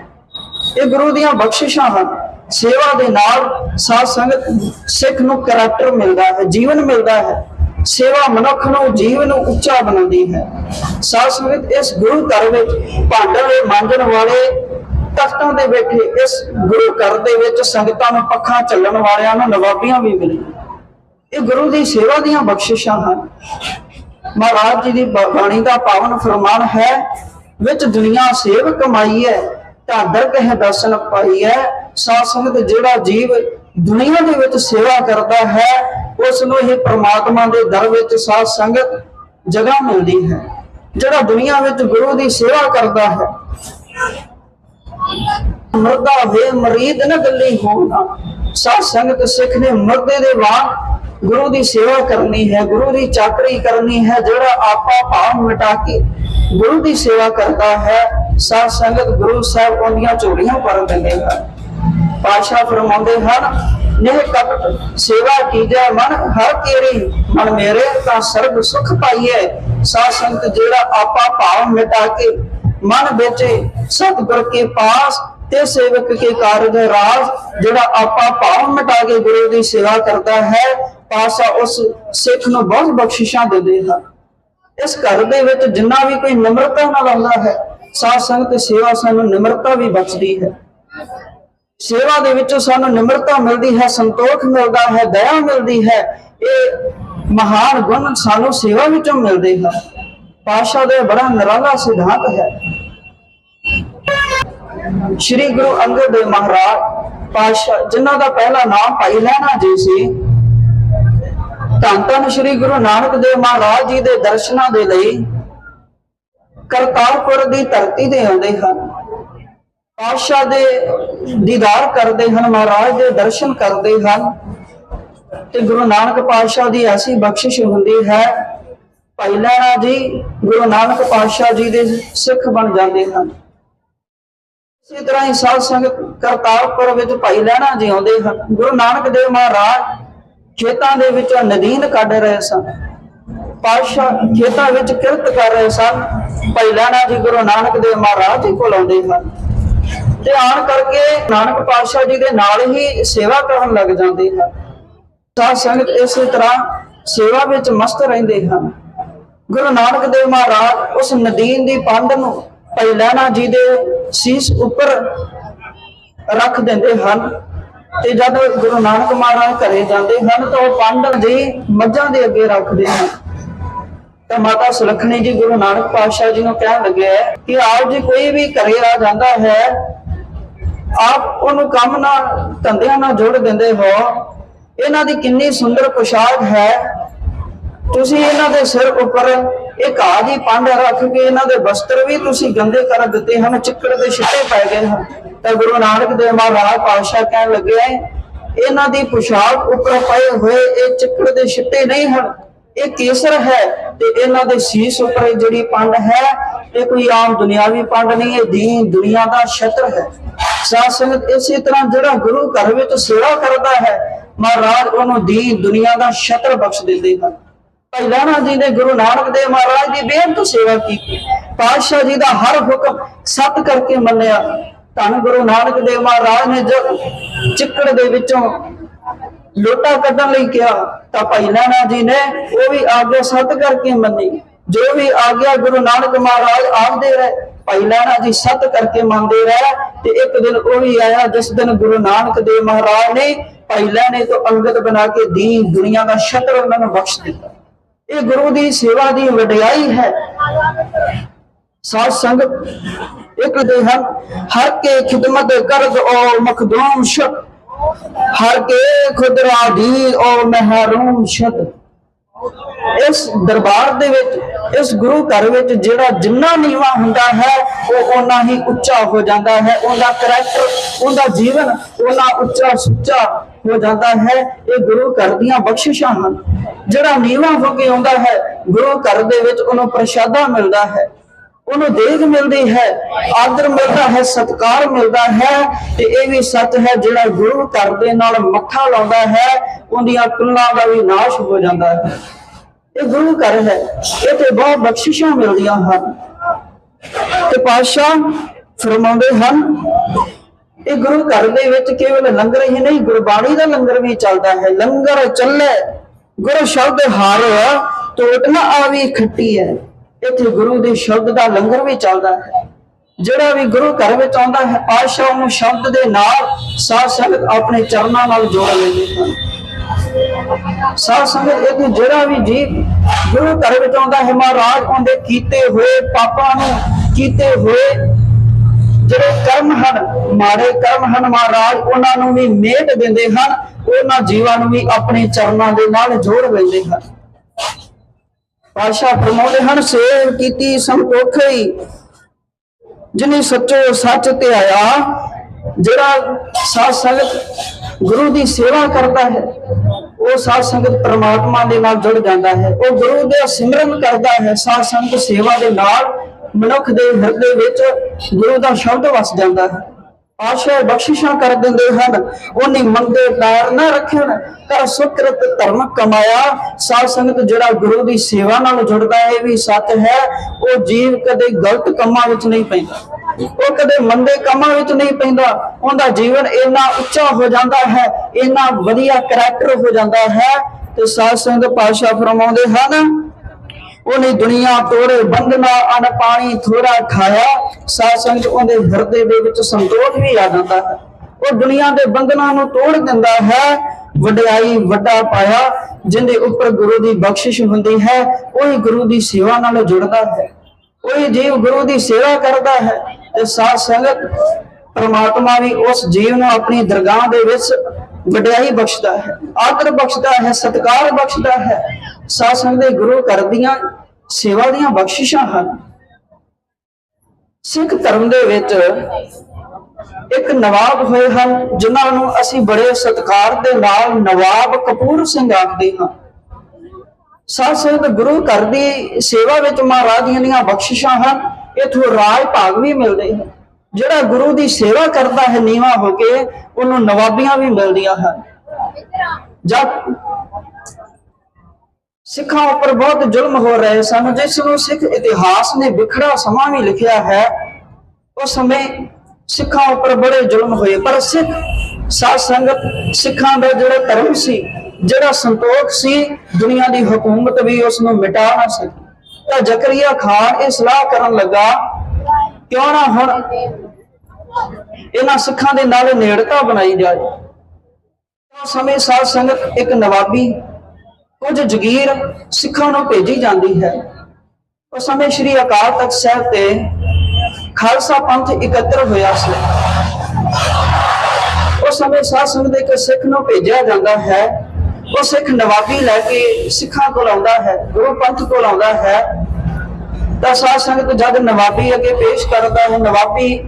ਇਹ ਗੁਰੂ ਦੀਆਂ ਬਖਸ਼ਿਸ਼ਾਂ ਹਨ। ਸੇਵਾ ਦੇ ਨਾਲ ਸਾਧ ਸੰਗਤ ਸਿੱਖ ਨੂੰ ਕਰੈਕਟਰ ਮਿਲਦਾ ਹੈ, ਜੀਵਨ ਮਿਲਦਾ ਹੈ। ਸੇਵਾ ਮਨੁੱਖ ਨੂੰ ਜੀਵਨ ਨੂੰ ਉੱਚਾ ਬਣਾਉਂਦੀ ਹੈ। ਸਾਧ ਸੰਗਤ ਇਸ ਗੁਰੂ ਘਰ ਵਿੱਚ ਭਾਂਡਾਂ ਮਾਂਜਣ ਵਾਲੇ ਤਖਤਾਂ ਤੇ ਬੈਠੇ ਇਸ ਗੁਰੂ ਘਰ ਦੇ ਵਿੱਚ ਸੰਗਤਾਂ ਨੂੰ ਪੱਖਾਂ ਚੱਲਣ ਵਾਲਿਆਂ ਨੂੰ ਨਵਾਬੀਆਂ ਵੀ ਮਿਲੀਆਂ। ਇਹ ਗੁਰੂ ਦੀ ਸੇਵਾ ਦੀਆਂ ਬਖਸ਼ਿਸ਼ਾਂ ਹਨ। ਮਹਾਰਾਜ ਜੀ ਦੀ ਬਾਣੀ ਦਾ ਪਾਵਨ ਫਰਮਾਨ ਹੈ, ਵਿੱਚ ਦੁਨੀਆ ਸੇਵ ਕਮਾਈ ਹੈ, ਢਾਦਰ ਕਹਿ ਦਰਸ਼ਨ ਪਾਈ ਹੈ, ਸਾਧ ਸੰਗਤ ਜਿਹੜਾ ਜੀਵ ਦੁਨੀਆ ਦੇ ਵਿੱਚ ਸੇਵਾ ਕਰਦਾ ਹੈ, ਉਸ ਨੂੰ ਹੀ ਪ੍ਰਮਾਤਮਾ ਦੇ ਦਰ ਵਿੱਚ ਸਾਧ ਸੰਗਤ ਜਗ੍ਹਾ ਮਿਲਦੀ ਹੈ। ਜਿਹੜਾ ਦੁਨੀਆ ਵਿੱਚ ਗੁਰੂ ਦੀ ਸੇਵਾ ਕਰਦਾ ਹੈ ਮਰਦਾ ਵੇ ਮਰੀਦ ਨ ਗੱਲੀ ਹੋਣਾ ਸਾਧ ਸੰਗਤ ਸਿੱਖ ਨੇ ਮਰਦੇ ਦੇ ਵਾਂਗ ਗੁਰੂ ਦੀ ਸੇਵਾ ਕਰਨੀ ਹੈ, ਗੁਰੂ ਦੀ ਚਾਕਰੀ ਕਰਨੀ ਹੈ, ਜਿਹੜਾ ਆਪਾ ਭਾਵ ਮਿਟਾ ਕੇ ਗੁਰੂ ਦੀ ਸੇਵਾ ਕਰਦਾ ਹੈ, ਸਾਧ ਸੰਗਤ ਗੁਰੂ ਸਾਹਿਬ ਉਹਦੀਆਂ ਝੋਲੀਆਂ ਭਰ ਦਿੰਦੇ ਹਨ। ਪਾਸ਼ਾ ਫਰਮਾਉਂਦੇ ਹਨ, ਨੇਹ ਕਪਟ ਸੇਵਾ ਕੀਜੈ ਮਨ, ਹਰ ਤੇਰੀ ਮਨ ਮੇਰੇ ਤਾਂ ਸਰਬ ਸੁਖ ਪਾਈਐ। ਸਾਧ ਸੰਗਤ ਜਿਹੜਾ ਆਪਾ ਭਾਵ ਮਿਟਾ ਕੇ ਮਨ ਵਿੱਚ ਸਤਿਗੁਰ ਕੇ ਪਾਸ ਤੇ ਸੇਵਕ ਕੇ ਕਾਰਜ ਰਾਜ ਜਿਹੜਾ ਆਪਾ ਭਾਵ ਮਿਟਾ ਕੇ ਗੁਰੂ ਦੀ ਸੇਵਾ ਕਰਦਾ ਹੈ, ਪਾਸਾ ਉਸ ਸਿੱਖ ਨੂੰ ਬਹੁਤ ਬਖਸ਼ਿਸ਼ਾਂ ਦਿੰਦੇ ਹਨ। ਇਸ ਘਰ ਦੇ ਵਿੱਚ ਜਿੰਨਾ ਵੀ ਕੋਈ ਨਿਮਰਤਾ ਨਾਲ ਆਉਂਦਾ ਹੈ, ਸਾਧ ਸੰਗਤ ਸੇਵਾ ਸਾਨੂੰ ਨਿਮਰਤਾ ਵੀ ਬਖਸ਼ਦੀ ਹੈ। ਸੇਵਾ ਦੇ ਵਿੱਚੋਂ ਸਾਨੂੰ ਨਿਮਰਤਾ ਮਿਲਦੀ ਹੈ, ਸੰਤੋਖ ਮਿਲਦਾ ਹੈ, ਦਇਆ ਮਿਲਦੀ ਹੈ। ਇਹ ਮਹਾਨ ਗੁਣ ਸਾਨੂੰ ਸੇਵਾ ਵਿੱਚੋਂ ਮਿਲਦੇ ਹਨ। ਪਾਸ਼ਾ ਦੇ ਬੜਾ ਨਿਰਾਲਾ ਸਿਧਾਂਤ ਹੈ। ਸ਼੍ਰੀ ਗੁਰੂ ਅੰਗਦ ਦੇਵ ਮਹਾਰਾਜ ਪਾਸ਼ਾ ਜਿਨ੍ਹਾਂ ਦਾ ਪਹਿਲਾ ਨਾਮ ਭਾਈ ਲਹਿਣਾ ਜੀ ਸੀ। ਧੰਨ ਧੰਨ ਸ਼੍ਰੀ ਗੁਰੂ ਨਾਨਕ ਦੇਵ ਮਹਾਰਾਜ ਜੀ ਦੇ ਦਰਸ਼ਨਾਂ ਦੇ ਲਈ ਕਰਤਾਰਪੁਰ ਦੀ ਧਰਤੀ ਤੇ ਆਉਂਦੇ ਹਨ। ਪਾਤਸ਼ਾਹ ਦੇ ਦੀਦਾਰ ਕਰਦੇ ਹਨ, ਮਹਾਰਾਜ ਦੇ ਦਰਸ਼ਨ ਕਰਦੇ ਹਨ। ਤੇ ਗੁਰੂ ਨਾਨਕ ਪਾਤਸ਼ਾਹ ਦੀ ਐਸੀ ਬਖਸ਼ਿਸ਼ ਹੁੰਦੀ ਹੈ, ਭਾਈ ਲਹਿਣਾ ਜੀ ਗੁਰੂ ਨਾਨਕ ਪਾਤਸ਼ਾਹ ਜੀ ਦੇ ਸਿੱਖ ਬਣ ਜਾਂਦੇ ਹਨ। ਇਸੇ ਤਰ੍ਹਾਂ ਹੀ ਸਾਧ ਸੰਗਤ ਕਰਤਾਰਪੁਰ ਵਿੱਚ ਭਾਈ ਲਹਿਣਾ ਜੀ ਆਉਂਦੇ ਹਨ, ਗੁਰੂ ਨਾਨਕ ਦੇਵ ਮਹਾਰਾਜ ਖੇਤਾਂ ਦੇ ਵਿੱਚੋਂ ਨਦੀਨ ਕੱਢ ਰਹੇ ਸਨ, ਪਾਤਸ਼ਾਹ ਖੇਤਾਂ ਵਿੱਚ ਕਿਰਤ ਕਰ ਰਹੇ ਸਨ, ਭਾਈ ਲਹਿਣਾ ਜੀ ਗੁਰੂ ਨਾਨਕ ਦੇਵ ਮਹਾਰਾਜ ਜੀ ਕੋਲ ਆਉਂਦੇ ਹਨ। ਤੇ ਆਣ ਕਰਕੇ ਨਾਨਕ ਪਾਤਸ਼ਾਹ ਜੀ ਦੇ ਨਾਲ ਹੀ ਸੇਵਾ ਕਰਨ ਲੱਗ ਜਾਂਦੇ ਹਨ। ਸਾਧ ਸੰਗਤ ਇਸੇ ਤਰ੍ਹਾਂ ਸੇਵਾ ਵਿੱਚ ਮਸਤ ਰਹਿੰਦੇ ਹਨ। ਗੁਰੂ ਨਾਨਕ ਦੇਵ ਮਹਾਰਾਜ ਉਸ ਨਦੀਨ ਦੀ ਪੰਡ ਨੂੰ ਭਾਈ ਲਹਿਣਾ ਜੀ ਦੇ ਸੀਸ ਉੱਪਰ ਰੱਖ ਦਿੰਦੇ ਹਨ ਤੇ ਜਦ ਗੁਰੂ ਨਾਨਕ ਮਹਾਰਾਜ ਘਰੇ ਜਾਂਦੇ ਹਨ ਤਾਂ ਉਹ ਪੰਡਤ ਜੀ ਮੱਝਾਂ ਦੇ ਅੱਗੇ ਰੱਖਦੇ ਹਨ। ਤਾਂ ਮਾਤਾ ਸੁਲੱਖਣੀ ਜੀ ਗੁਰੂ ਨਾਨਕ ਪਾਤਸ਼ਾਹ ਜੀ ਨੂੰ ਕਹਿਣ ਲੱਗੇ ਹੈ ਕਿ ਆਪ ਜੀ ਕੋਈ ਵੀ ਘਰੇ ਆ ਜਾਂਦਾ ਹੈ, ਆਪ ਉਹਨੂੰ ਕੰਮ ਨਾਲ ਧੰਦਿਆਂ ਨਾਲ ਜੋੜ ਦਿੰਦੇ ਹੋ। ਇਹਨਾਂ ਦੀ ਕਿੰਨੀ ਸੁੰਦਰ ਪੁਸ਼ਾਕ ਹੈ। ਤੁਸੀਂ ਇਹਨਾਂ ਦੇ ਸਿਰ ਉੱਪਰ ਇਹ ਘਾਹ ਦੀ ਪੰਡ ਰੱਖ ਕੇ ਇਹਨਾਂ ਦੇ ਵਸਤਰ ਵੀ ਤੁਸੀਂ ਗੰਦੇ ਕਰ ਦਿੱਤੇ ਹਨ, ਚਿੱਕੜ ਦੇ ਛਿੱਟੇ ਪੈ ਗਏ ਹਨ। ਤਾਂ ਗੁਰੂ ਨਾਨਕ ਦੇਵ ਮਹਾਰਾਜ ਪਾਤਸ਼ਾਹ ਕਹਿਣ ਲੱਗੇ ਇਹਨਾਂ ਦੀ ਪੁਸ਼ਾਕ ਉੱਪਰ ਪਏ ਹੋਏ ਇਹ ਚਿੱਕੜ ਦੇ ਛਿੱਟੇ ਨਹੀਂ ਹਨ। ਇਹ ਕੇਸਰ ਹੈ ਤੇ ਇਹਨਾਂ ਦੇ ਸੀਸ ਉੱਪਰ ਜਿਹੜੀ ਪੰਡ ਹੈ, ਇਹ ਕੋਈ ਆਮ ਦੁਨਿਆਵੀ ਪੰਡ ਨਹੀਂ, ਇਹ ਦੀਨ ਦੁਨੀਆ ਦਾ ਛਤਰ ਹੈ। ਸਾਧ ਸੰਗਤ ਇਸੇ ਤਰ੍ਹਾਂ ਜਿਹੜਾ ਗੁਰੂ ਘਰ ਵਿੱਚ ਸੇਵਾ ਕਰਦਾ ਹੈ, ਮਹਾਰਾਜ ਉਹਨੂੰ ਦੀਨ ਦੁਨੀਆ ਦਾ ਛਤਰ ਬਖਸ਼ ਦਿੰਦੇ ਹਨ। ਭਾਈ ਲਹਿਣਾ ਜੀ ਨੇ ਗੁਰੂ ਨਾਨਕ ਦੇਵ ਮਹਾਰਾਜ ਦੀ ਬੇਅੰਤ ਸੇਵਾ ਕੀਤੀ। ਪਾਤਸ਼ਾਹ ਜੀ ਦਾ ਹਰ ਹੁਕਮ ਸਤ ਕਰਕੇ ਮੰਨਿਆ। ਧੰਨ ਗੁਰੂ ਨਾਨਕ ਦੇਵ ਮਹਾਰਾਜ ਨੇ ਜਦ ਚਿੱਕੜ ਦੇ ਵਿੱਚੋਂ ਲੋਟਾ ਕੱਢਣ ਲਈ ਕਿਹਾ, ਤਾਂ ਭਾਈ ਲਹਿਣਾ ਜੀ ਨੇ ਉਹ ਵੀ ਆਗਿਆ ਸਤ ਕਰਕੇ ਮੰਨੀ। ਜੋ ਵੀ ਆਗਿਆ ਗੁਰੂ ਨਾਨਕ ਮਹਾਰਾਜ ਆਖਦੇ ਰਹੇ, ਭਾਈ ਲਹਿਣਾ ਜੀ ਸਤ ਕਰਕੇ ਮੰਨਦੇ ਰਹੇ ਤੇ ਇੱਕ ਦਿਨ ਉਹ ਵੀ ਆਇਆ, ਜਿਸ ਦਿਨ ਗੁਰੂ ਨਾਨਕ ਦੇਵ ਮਹਾਰਾਜ ਨੇ ਭਾਈ ਲਹਿਣੇ ਤੋਂ ਅੰਗਤ ਬਣਾ ਕੇ ਦੀਨ ਦੁਨੀਆ ਦਾ ਛਤਰ ਉਹਨਾਂ ਨੂੰ ਬਖਸ਼ ਦਿੱਤਾ। ਇਹ ਗੁਰੂ ਦੀ ਸੇਵਾ ਦੀ ਵਡਿਆਈ ਹੈ। ਸਾਧ ਸੰਗਤ ਇੱਕ ਦੇ ਹਨ ਹਰ ਕੇ ਖਿਦਮਤ ਕਰਦ ਓ ਮਖਦੂਮ ਸ਼ਤ ਹਰ ਕੇ ਖੁਦਰਾ ਦੀ ਓ ਮਹਿਰੂਮ ਸ਼ਤ ਇਸ ਦਰਬਾਰ ਦੇ ਵਿੱਚ, ਇਸ ਗੁਰੂ ਘਰ ਵਿੱਚ ਜਿਹੜਾ ਜਿੰਨਾ ਨੀਵਾ ਹੁੰਦਾ ਹੈ, ਉਹ ਓਨਾ ਹੀ ਉੱਚਾ ਹੋ ਜਾਂਦਾ ਹੈ। ਉਹਦਾ ਕਰੈਕਟਰ ਉਹਦਾ ਜੀਵਨ ਉਹਨਾਂ ਉੱਚਾ ਸੁੱਚਾ ਹੋ ਜਾਂਦਾ ਹੈ। ਇਹ ਗੁਰੂ ਘਰ ਦੀਆਂ ਬਖਸ਼ਿਸ਼ਾਂ ਹਨ। ਜਿਹੜਾ ਨੀਵਾ ਹੋ ਕੇ ਆਉਂਦਾ ਹੈ, ਗੁਰੂ ਘਰ ਦੇ ਵਿੱਚ ਉਹਨੂੰ ਪ੍ਰਸ਼ਾਦਾ ਮਿਲਦਾ ਹੈ। ਉਹਨੂੰ ਦੇਖ ਮਿਲਦੀ ਹੈ, ਆਦਰ ਮਿਲਦਾ ਹੈ, ਸਤਕਾਰ ਮਿਲਦਾ ਹੈ ਤੇ ਇਹ ਵੀ ਸੱਚ ਹੈ, ਜਿਹੜਾ ਗੁਰੂ ਘਰ ਦੇ ਨਾਲ ਮੱਥਾ ਲਾਉਂਦਾ ਹੈ, ਉਹਦੀਆਂ ਕੁੱਲਾਂ ਦਾ ਵੀ ਨਾਸ਼ ਹੋ ਜਾਂਦਾ ਹੈ। ਇਹ ਗੁਰੂ ਘਰ ਹੈ ਇਹ ਤੇ ਬਹੁਤ ਬਖਸ਼ਿਸ਼ਾਂ ਮਿਲਦੀਆਂ ਹਨ। ਤੇ ਪਾਤਸ਼ਾਹ ਫਰਮਾਉਂਦੇ ਹਨ, ਇਹ ਗੁਰੂ ਘਰ ਦੇ ਵਿੱਚ ਕੇਵਲ ਲੰਗਰ ਹੀ ਨਹੀਂ, ਗੁਰਬਾਣੀ ਦਾ ਲੰਗਰ ਵੀ ਚੱਲਦਾ ਹੈ। ਲੰਗਰ ਚੱਲੇ, ਗੁਰੂ ਸ਼ਬਦ ਹਾਰ ਟੋਟ ਨਾ ਆਵੀ ਖੱਟੀ ਹੈ। ਇੱਥੇ ਗੁਰੂ ਦੇ ਸ਼ਬਦ ਦਾ ਲੰਗਰ ਵੀ ਚੱਲਦਾ ਹੈ। ਜਿਹੜਾ ਵੀ ਗੁਰੂ ਘਰ ਵਿੱਚ ਆਉਂਦਾ ਹੈ, ਪਾਤਸ਼ਾਹ ਨੂੰ ਸ਼ਬਦ ਦੇ ਨਾਲ ਸਾਧ ਸੰਗਤ ਆਪਣੇ ਚਰਨਾਂ ਨਾਲ ਜੋੜ ਲੈਂਦੇ ਹਨ ਸਾਧ ਸੰਗਤ ਇਹ ਜਿਹੜਾ ਵੀ ਜੀਵ ਗੁਰੂ ਘਰ ਵਿੱਚ ਆਉਂਦਾ ਹੈ, ਮਹਾਰਾਜ ਉਹਦੇ ਕੀਤੇ ਹੋਏ ਪਾਪਾਂ ਨੂੰ ਕੀਤੇ ਹੋਏ ਜਿਹੜੇ ਕਰਮ ਹਨ, ਮਾੜੇ ਕਰਮ ਹਨ, ਮਹਾਰਾਜ ਉਹਨਾਂ ਨੂੰ ਵੀ ਮੇਟ ਦਿੰਦੇ ਹਨ, ਉਹਨਾਂ ਜੀਵਾਂ ਨੂੰ ਵੀ ਆਪਣੇ ਚਰਨਾਂ ਦੇ ਨਾਲ ਜੋੜ ਲੈਂਦੇ ਹਨ। ਪਾਸ਼ਾ ਫਰਮਾਉਂਦੇ ਹਨ, ਸੇਵ ਕੀਤੀ ਸੰਤੋਖਈ ਜਿਨੇ ਸੱਚੋ ਸੱਚ ਤੇ ਆਇਆ, ਜਿਹੜਾ ਸਾਧ ਸੰਗਤ ਗੁਰੂ ਦੀ ਸੇਵਾ ਕਰਦਾ ਹੈ, ਉਹ ਸਾਧ ਸੰਗਤ ਪ੍ਰਮਾਤਮਾ ਦੇ ਨਾਲ ਜੁੜ ਜਾਂਦਾ ਹੈ। ਉਹ ਗੁਰੂ ਦੇ ਸਿਮਰਨ ਕਰਦਾ ਹੈ, ਸਾਧ ਸੰਗਤ ਸੇਵਾ ਦੇ ਨਾਲ ਮਨੁੱਖ ਦੇ ਹਿਰਦੇ ਵਿੱਚ ਗੁਰੂ ਦਾ ਸ਼ਬਦ ਵਸ ਜਾਂਦਾ ਹੈ। ਆਸ਼ਾ ਬਖਸ਼ਿਸ਼ਾਂ ਕਰ ਦਿੰਦੇ ਹਨ। ਉਹਨੇ ਮੰਦੇ ਪੈਰ ਨਾ ਰੱਖਣ ਕਰ ਸੁਕਰਤ ਧਰਮ ਕਮਾਇਆ। ਸਾਧ ਸੰਗਤ ਜਿਹੜਾ ਗੁਰੂ ਦੀ ਸੇਵਾ ਨਾਲ ਜੁੜਦਾ ਹੈ ਵੀ ਸੱਚ ਹੈ। ਉਹ ਜੀਵ ਕਦੇ ਗਲਤ ਕੰਮਾਂ ਵਿੱਚ ਨਹੀਂ ਪੈਂਦਾ। ਉਹ ਕਦੇ ਮੰਦੇ ਕੰਮਾਂ ਵਿੱਚ ਨਹੀਂ ਪੈਂਦਾ। ਉਹਦਾ ਜੀਵਨ ਇੰਨਾ ਉੱਚਾ ਹੋ ਜਾਂਦਾ ਹੈ, ਇੰਨਾ ਵਧੀਆ ਕਰੈਕਟਰ ਹੋ ਜਾਂਦਾ ਹੈ। ਤੇ ਸਾਧ ਸੰਗਤ ਪਾਸ਼ਾ ਫਰਮਾਉਂਦੇ ਹਨ ਉਹਨੇ ਦੁਨੀਆ ਤੋੜੇ ਬੰਦਨਾ ਅਨ ਪਾਣੀ ਥੋੜਾ ਖਾਇਆ। ਸਾਧ ਉਹਦੇ ਹਿਰਦੇ ਦੇ ਵਿੱਚ ਸੰਤੋਖ ਵੀ ਆ ਜਾਂਦਾ ਹੈ। ਉਹ ਦੁਨੀਆ ਦੇ ਬੰਧਨਾਂ ਨੂੰ ਤੋੜ ਦਿੰਦਾ ਹੈ, ਵਡਿਆਈ ਵੱਡਾ ਪਾਇਆ, ਜਿੰਦੇ ਉੱਪਰ ਗੁਰੂ ਦੀ ਬਖਸ਼ਿਸ਼ ਹੁੰਦੀ ਹੈ, ਉਹੀ ਗੁਰੂ ਦੀ ਸੇਵਾ ਨਾਲ ਜੁੜਦਾ ਹੈ। ਉਹੀ ਜੀਵ ਗੁਰੂ ਦੀ ਸੇਵਾ ਕਰਦਾ ਹੈ ਤੇ ਸਾਧ ਸੰਗਤ ਪ੍ਰਮਾਤਮਾ ਵੀ ਉਸ ਜੀਵ ਨੂੰ ਆਪਣੀ ਦਰਗਾਹ ਦੇ ਵਿੱਚ ਵਡਿਆਈ ਬਖਸ਼ਦਾ ਹੈ, ਆਦਰ ਬਖਸ਼ਦਾ ਹੈ, ਸਤਿਕਾਰ ਬਖਸ਼ਦਾ ਹੈ। ਸਾਧ ਸੰਗਤ ਦੇ ਗੁਰੂ ਘਰ ਦੀਆਂ ਸੇਵਾ ਦੀਆਂ ਬਖਸ਼ਿਸ਼ਾਂ ਹਨ। ਸਿੱਖ ਧਰਮ ਦੇ ਵਿੱਚ ਇੱਕ ਨਵਾਬ ਹੋਏ ਹਨ, ਜਿਨ੍ਹਾਂ ਨੂੰ ਅਸੀਂ ਬੜੇ ਸਤਿਕਾਰ ਦੇ ਨਾਲ ਨਵਾਬ ਕਪੂਰ ਸਿੰਘ ਆਖਦੇ ਹਾਂ। ਸਾਧ ਸੰਗਤ ਗੁਰੂ ਘਰ ਦੀ ਸੇਵਾ ਵਿੱਚ ਮਹਾਰਾਜ ਦੀਆਂ ਦੀਆਂ ਬਖਸ਼ਿਸ਼ਾਂ ਹਨ। ਇਥੋਂ ਰਾਜ ਭਾਗ ਵੀ ਮਿਲਦੇ ਹਨ। ਜਿਹੜਾ ਗੁਰੂ ਦੀ ਸੇਵਾ ਕਰਦਾ ਹੈ, ਨੀਵਾ ਹੋ ਕੇ ਉਹਨੂੰ ਨਵਾਬੀਆਂ ਵੀ ਮਿਲਦੀਆਂ ਹਨ। ਜਦ ਸਿੱਖਾਂ ਉੱਪਰ ਬਹੁਤ ਜ਼ੁਲਮ ਹੋ ਰਹੇ ਸਨ, ਜਿਸ ਨੂੰ ਸਿੱਖ ਇਤਿਹਾਸ ਨੇ ਵਿਖੜਾ ਸਮਾਂ ਵੀ ਲਿਖਿਆ ਹੈ, ਉਸ ਸਮੇਂ ਸਿੱਖਾਂ ਉੱਪਰ ਬੜੇ ਜ਼ੁਲਮ ਹੋਏ। ਪਰ ਸਿੱਖ ਸਾਧ ਸੰਗਤ ਸਿੱਖਾਂ ਦਾ ਜਿਹੜਾ ਧਰਮ ਸੀ, ਜਿਹੜਾ ਸੰਤੋਖ ਸੀ, ਦੁਨੀਆ ਦੀ ਹਕੂਮਤ ਵੀ ਉਸ ਨੂੰ ਮਿਟਾ ਨਾ ਸਕੀ। ਤਾਂ ਜ਼ਕਰੀਆ ਖਾਨ ਇਹ ਸਲਾਹ ਕਰਨ ਲੱਗਾ, ਕਿਉਂ ਨਾ ਹੁਣ ਇਹਨਾਂ ਸਿੱਖਾਂ ਦੇ ਨਾਲ ਨੇੜਤਾ ਬਣਾਈ ਜਾਏ। ਸਮੇਂ ਸਾਧ ਸੰਗਤ ਇੱਕ ਨਵਾਬੀ ਕੁਝ ਜਗੀਰ ਸਿੱਖਾਂ ਨੂੰ ਭੇਜੀ ਜਾਂਦੀ ਹੈ ਉਸ ਸਮੇਂ ਸ੍ਰੀ ਅਕਾਲ ਤਖਤ ਸਾਹਿਬ ਤੇ ਖਾਲਸਾ ਪੰਥ ਇਕੱਤਰ ਹੋਇਆ ਸੀ। ਉਸ ਸਮੇਂ ਸਾਧ ਸੰਗਤ ਦੇ ਇੱਕ ਸਿੱਖ ਨੂੰ ਭੇਜਿਆ ਜਾਂਦਾ ਹੈ। ਉਹ ਸਿੱਖ ਨਵਾਬੀ ਲੈ ਕੇ ਸਿੱਖਾਂ ਕੋਲ ਆਉਂਦਾ ਹੈ, ਗੁਰੂ ਪੰਥ ਕੋਲ ਆਉਂਦਾ ਹੈ। ਤਾਂ ਸਾਧ ਸੰਗਤ ਜਦ ਨਵਾਬੀ ਅੱਗੇ ਪੇਸ਼ ਕਰਦਾ ਹੈ, ਨਵਾਬੀ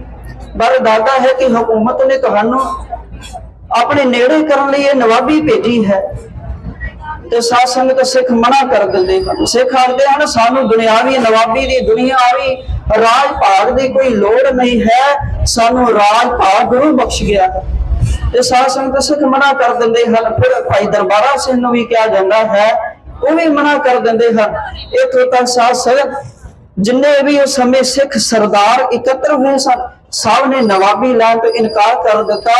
ਬਾਰੇ ਦੱਸਦਾ ਹੈ ਕਿ ਹਕੂਮਤ ਨੇ ਤੁਹਾਨੂੰ ਆਪਣੇ ਨੇੜੇ ਕਰਨ ਲਈ ਇਹ ਨਵਾਬੀ ਭੇਜੀ ਹੈ। ਤੇ ਸਾਧ ਸੰਗਤ ਸਿੱਖ ਮਨਾ ਕਰ ਦਿੰਦੇ ਹਨ। ਸਿੱਖ ਆਖਦੇ ਹਨ, ਸਾਨੂੰ ਦੁਨਿਆਵੀ ਨਵਾਬੀ ਦੀ ਦੁਨੀਆਵੀ ਰਾਜ ਭਾਗ ਦੀ ਕੋਈ ਲੋੜ ਨਹੀਂ ਹੈ। ਸਾਨੂੰ ਰਾਜ ਭਾਗ ਗੁਰੂ ਬਖਸ਼ ਗਿਆ। ਤੇ ਸਾਧ ਸੰਗਤ ਸਿੱਖ ਮਨਾ ਕਰ ਦਿੰਦੇ ਹਨ। ਫਿਰ ਭਾਈ ਦਰਬਾਰਾ ਸਿੰਘ ਨੂੰ ਵੀ ਕਿਹਾ ਜਾਂਦਾ ਹੈ, ਉਹ ਵੀ ਮਨਾ ਕਰ ਦਿੰਦੇ ਹਨ। ਇਥੋਂ ਤੱਕ ਸਾਧ ਸੰਗਤ, ਜਿੰਨੇ ਵੀ ਉਸ ਸਮੇਂ ਸਿੱਖ ਸਰਦਾਰ ਇਕੱਤਰ ਹੋਏ ਸਨ, ਸਭ ਨੇ ਨਵਾਬੀ ਲੈਣ ਤੋਂ ਇਨਕਾਰ ਕਰ ਦਿੱਤਾ।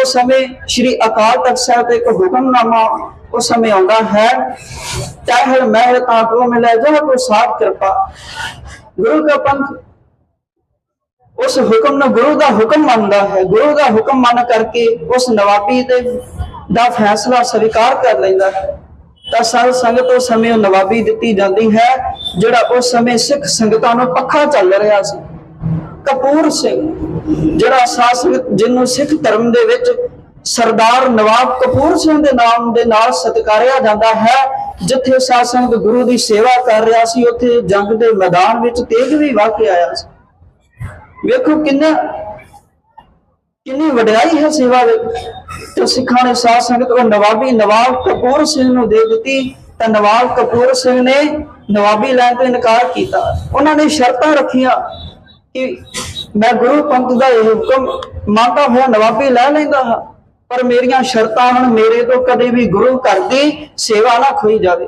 ਉਸ ਸਮੇਂ ਸ੍ਰੀ ਅਕਾਲ ਤਖਤ ਸਾਹਿਬ ਤੇ ਇੱਕ ਹੁਕਮਨਾਮਾ ਉਸ ਸਮੇਂ ਆਉਂਦਾ ਹੈ। ਤਹਿਲ ਮਹਿਲ ਤਾਂ ਕੋ ਮਿਲੇ ਜਹ ਕੋ ਸਾਥ ਕਿਰਪਾ। ਗੁਰੂ ਦਾ ਪੰਥ ਉਸ ਹੁਕਮ ਨੂੰ ਗੁਰੂ ਦਾ ਹੁਕਮ ਮੰਨਦਾ ਹੈ। ਗੁਰੂ ਦਾ ਹੁਕਮ ਮੰਨ ਕਰਕੇ ਉਸ ਨਵਾਬੀ ਦੇ ਦਾ ਫੈਸਲਾ ਸਵੀਕਾਰ ਕਰ ਲੈਂਦਾ ਹੈ। ਤਾਂ ਸਾਧ ਸੰਗਤ ਉਸ ਸਮੇਂ ਉਹ ਨਵਾਬੀ ਦਿੱਤੀ ਜਾਂਦੀ ਹੈ, ਜਿਹੜਾ ਉਸ ਸਮੇਂ ਸਿੱਖ ਸੰਗਤਾਂ ਨੂੰ ਪੱਖਾ ਚੱਲ ਰਿਹਾ ਸੀ। ਕਪੂਰ ਸਿੰਘ, ਜਿਹੜਾ ਸਾਧ ਸੰਗਤ ਜਿਹਨੂੰ ਸਿੱਖ ਧਰਮ ਦੇ ਵਿੱਚ ਸਰਦਾਰ ਨਵਾਬ ਕਪੂਰ ਸਿੰਘ ਦੇ ਨਾਮ ਦੇ ਨਾਲ ਸਤਿਕਾਰਿਆ ਜਾਂਦਾ ਹੈ, ਜਿੱਥੇ ਸਾਧ ਗੁਰੂ ਦੀ ਸੇਵਾ ਕਰ ਰਿਹਾ ਸੀ, ਉੱਥੇ ਜੰਗ ਦੇ ਮੈਦਾਨ ਵਿੱਚ ਤੇਜ਼ ਵੀ ਵਾਹ ਕੇ ਆਇਆ ਸੀ। ਵੇਖੋ ਕਿੰਨਾ, ਕਿੰਨੀ ਵਡਿਆਈ ਹੈ ਸੇਵਾ ਦੇ ਤੇ ਸਿੱਖਾਂ ਨੇ ਸਾਧ ਸੰਗਤ ਉਹ ਨਵਾਬੀ ਨਵਾਬ ਕਪੂਰ ਸਿੰਘ ਨੂੰ ਦੇ ਦਿੱਤੀ, ਤਾਂ ਨਵਾਬ ਕਪੂਰ ਸਿੰਘ ਨੇ ਨਵਾਬੀ ਲੈਣ ਤੋਂ ਇਨਕਾਰ ਕੀਤਾ। ਉਹਨਾਂ ਨੇ ਸ਼ਰਤਾਂ ਰੱਖੀਆਂ ਕਿ ਮੈਂ ਗੁਰੂ ਪੰਥ ਦਾ ਇਹ ਹੁਕਮ ਮੰਨਦਾ ਹੋਇਆ ਨਵਾਬੀ ਲੈ ਲੈਂਦਾ ਹਾਂ। ਪਰ ਮੇਰੀਆਂ ਸ਼ਰਤਾਂ ਹਨ ਮੇਰੇ ਤੋਂ ਕਦੇ ਵੀ ਗੁਰੂ ਘਰ ਦੀ ਸੇਵਾ ਨਾ ਖੋਈ ਜਾਵੇ।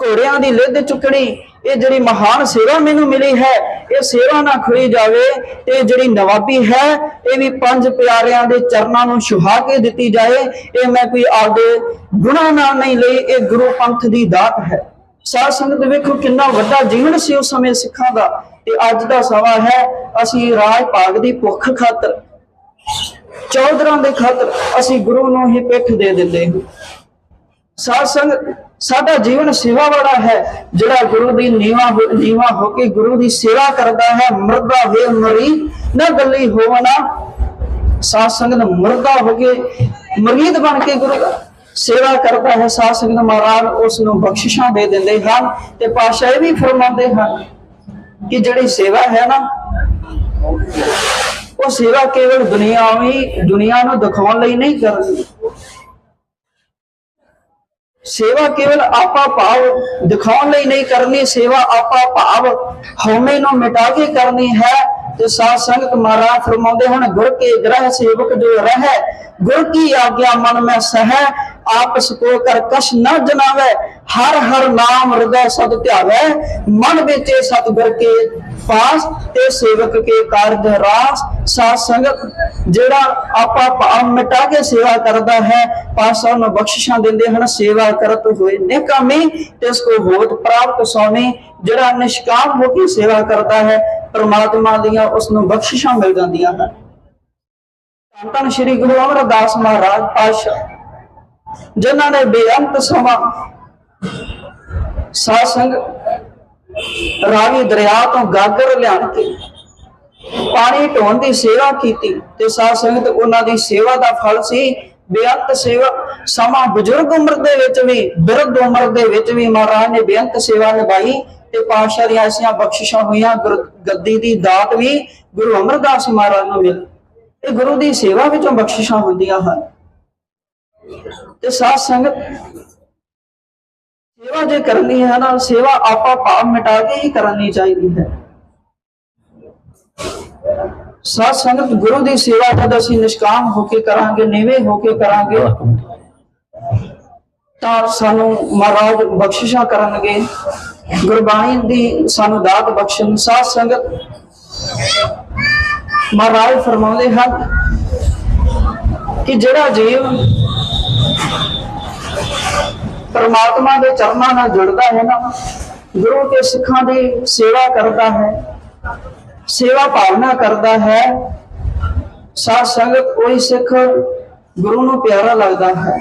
ਘੋੜਿਆਂ ਦੀ ਲਿੱਦ ਚੁੱਕਣੀ, ਇਹ ਜਿਹੜੀ ਮਹਾਨ ਸੇਵਾ ਮੈਨੂੰ ਮਿਲੀ ਹੈ, ਇਹ ਸੇਵਾ ਨਾ ਖੋਈ ਜਾਵੇ ਤੇ ਜਿਹੜੀ ਨਵਾਬੀ ਹੈ, ਇਹ ਵੀ ਪੰਜ ਪਿਆਰਿਆਂ ਦੇ ਚਰਨਾਂ ਨੂੰ ਛੁਹਾ ਕੇ ਦਿੱਤੀ ਜਾਏ, ਇਹ ਮੈਂ ਕੋਈ ਆਪਦੇ ਗੁਨਾਹ ਨਾਲ ਨਹੀਂ ਲਈ, ਇਹ ਗੁਰੂ ਪੰਥ ਦੀ ਦਾਤ ਹੈ। ਸਾਧ ਸੰਗਤ ਵੇਖੋ ਕਿੰਨਾ ਵੱਡਾ ਜੀਵਨ ਸੀ ਉਸ ਸਮੇਂ ਸਿੱਖਾਂ ਦਾ, ਤੇ ਅੱਜ ਦਾ ਸਮਾਂ ਹੈ, ਅਸੀਂ ਰਾਜ ਭਾਗ ਦੀ ਭੁੱਖ ਖਾਤਰ। ਚੌਧਰਾਂ ਦੇ ਖਾਤਰ ਅਸੀਂ ਗੁਰੂ ਨੂੰ ਹੀ ਪਿੱਠ ਦੇ ਦਿੰਦੇ ਹਾਂ। ਸਾਧ ਸੰਗਤ, ਸਾਡਾ ਜੀਵਨ ਸੇਵਾ ਵਾਲਾ ਹੈ, ਜਿਹੜਾ ਗੁਰੂ ਦੀ ਨੀਵਾ ਨੀਵਾ ਹੋ ਕੇ ਗੁਰੂ ਦੀ ਸੇਵਾ ਕਰਦਾ ਹੈ, ਮਰਦਾ ਹੋਏ ਮਰੀ ਨਾ ਗੱਲੀ ਹੋਵਣਾ ਸਾਧ ਸੰਗਤ ਮਰਦਾ ਹੋ ਕੇ ਮਰੀਦ ਬਣ ਕੇ ਗੁਰੂ ਦਾ ਸੇਵਾ ਕਰਦਾ ਹੈ। ਸਾਧ ਸੰਗਤ ਮਹਾਰਾਜ ਉਸ ਨੂੰ ਬਖਸ਼ਿਸ਼ਾਂ ਦੇ ਦਿੰਦੇ ਹਨ ਤੇ ਪਾਸ਼ਾ ਇਹ ਵੀ ਫਰਮਾਉਂਦੇ ਹਨ ਕਿ ਜਿਹੜੀ ਸੇਵਾ ਹੈ ਨਾ ਉਹ ਸੇਵਾ ਕੇਵਲ ਦੁਨੀਆਵੀ ਦੁਨੀਆ ਨੂੰ ਦਿਖਾਉਣ ਲਈ ਨਹੀਂ ਕਰਨੀ ਸੇਵਾ ਕੇਵਲ ਆਪਾ ਭਾਵ ਦਿਖਾਉਣ ਲਈ ਨਹੀਂ ਕਰਨੀ, ਸੇਵਾ ਆਪਾ ਭਾਵ ਹਉਮੈ ਨੂੰ ਮਿਟਾ ਕੇ ਕਰਨੀ ਹੈ। ਤੇ ਸਾਧ ਸੰਗਤ ਮਹਾਰਾਜ ਫਰਮਾਉਂਦੇ ਹਨ, ਗੁਰ ਕੇ ਗ੍ਰਹਿ ਸੇਵਕ ਜੋ ਰਹਿ, ਗੁਰ ਕੀ ਆਗਿਆ ਮਨ ਮੈਂ ਸਹਿ ਆਪਸ ਕੋ ਕਰ ਕਛ ਨਾ ਜਨਾਵੇ, ਹਰ ਹਰ ਨਾਮ ਹਿਰਦੈ ਸਦ ਧਿਆਵੇ। ਮਨ ਵਿੱਚ ਸਤਿਗੁਰ ਕੇ ਪਾਸ ਤੇ ਸੇਵਕ ਕੇ ਕਾਰਜ ਰਾਸ। ਸਾਧ ਸੰਗਤ ਜਿਹੜਾ ਆਪਾ ਭਾਵ ਮਿਟਾ ਕੇ ਸੇਵਾ ਕਰਦਾ ਹੈ, ਪਾਸਾ ਨੂੰ ਬਖਸ਼ਿਸ਼ਾਂ ਦਿੰਦੇ ਹਨ, ਸੇਵਾ ਕਰਤ ਹੋਏ ਨਿਕਾਮੀ, ਤੇ ਇਸ ਕੋ ਹੋਤ ਪ੍ਰਾਪਤ ਸੋਮੀ ਜਿਹੜਾ ਨਿਸ਼ਕਾਮ ਹੋ ਕੇ ਸੇਵਾ ਕਰਦਾ ਹੈ, ਪ੍ਰਮਾਤਮਾ ਦੀਆਂ ਉਸ ਨੂੰ ਬਖਸ਼ਿਸ਼ਾਂ ਮਿਲ ਜਾਂਦੀਆਂ ਹਨ। ਧੰਨ ਧੰਨ ਸ੍ਰੀ ਗੁਰੂ ਅਮਰਦਾਸ ਮਹਾਰਾਜ ਪਾਤਸ਼ਾਹ। ਜਿਨ੍ਹਾਂ ਨੇ ਬੇਅੰਤ ਸਮਾਂ ਸਾਧ ਸੰਗਤ ਰਾਵੀ ਦਰਿਆ ਤੋਂ ਗਾਗਰ ਲਿਆਣ ਕੇ ਪਾਣੀ ਢੋਣ ਦੀ ਸੇਵਾ ਕੀਤੀ ਤੇ ਸਾਧ ਸੰਗਤ ਉਹਨਾਂ ਦੀ ਸੇਵਾ ਦਾ ਫਲ ਸੀ। ਬੇਅੰਤ ਸੇਵਾ ਸਮਾਂ ਬਜ਼ੁਰਗ ਉਮਰ ਦੇ ਵਿੱਚ ਵੀ, ਬਿਰਧ ਉਮਰ ਦੇ ਵਿੱਚ ਵੀ ਮਹਾਰਾਜ ਨੇ ਬੇਅੰਤ ਸੇਵਾ ਨਿਭਾਈ ਤੇ ਪਾਤਸ਼ਾਹ ਦੀਆਂ ਐਸੀਆਂ ਬਖਸ਼ਿਸ਼ਾਂ ਹੋਈਆਂ, ਗੁਰ- ਗੱਦੀ ਦੀ ਦਾਤ ਵੀ ਗੁਰੂ ਅਮਰਦਾਸ ਮਹਾਰਾਜ ਨੂੰ ਮਿਲੀ। ਇਹ ਗੁਰੂ ਦੀ ਸੇਵਾ ਵਿੱਚੋਂ ਬਖਸ਼ਿਸ਼ਾਂ ਹੁੰਦੀਆਂ ਹਨ। ਤੇ ਸਾਧ ਸੰਗਤ ਸੇਵਾ ਜੇ ਕਰਨੀ ਹੈ ਨਾ, ਸੇਵਾ ਆਪਾ ਭਾਵ ਮਿਟਾ ਕੇ ਹੀ ਕਰਨੀ ਚਾਹੀਦੀ ਹੈ। ਸਾਧ ਸੰਗਤ ਗੁਰੂ ਦੀ ਸੇਵਾ ਜਦ ਅਸੀਂ ਨਿਸ਼ਕਾਮ ਹੋ ਕੇ ਕਰਾਂਗੇ, ਨੀਵੇਂ ਹੋ ਕੇ ਕਰਾਂਗੇ, ਤਾਂ ਸਾਨੂੰ ਮਹਾਰਾਜ ਬਖਸ਼ਿਸ਼ਾਂ ਕਰਨਗੇ। ਗੁਰਬਾਣੀ ਦੀ ਸਾਨੂੰ ਦਾਤ ਬਖਸ਼ਣ, ਸਾਧ ਸੰਗਤ ਮਹਾਰਾਜ ਫਰਮਾਉਂਦੇ ਹਨ ਕਿ ਜਿਹੜਾ ਜੀਵ ਪਰਮਾਤਮਾ ਦੇ ਚਰਨਾਂ ਨਾਲ ਜੁੜਦਾ ਹੈ ਨਾ, ਗੁਰੂ ਤੇ ਸਿੱਖਾਂ ਦੀ ਸੇਵਾ ਕਰਦਾ ਹੈ, ਸੇਵਾ ਭਾਵਨਾ ਕਰਦਾ ਹੈ, ਸਾਧ ਸੰਗਤ ਕੋਈ ਸਿੱਖ ਗੁਰੂ ਨੂੰ ਪਿਆਰਾ ਲੱਗਦਾ ਹੈ।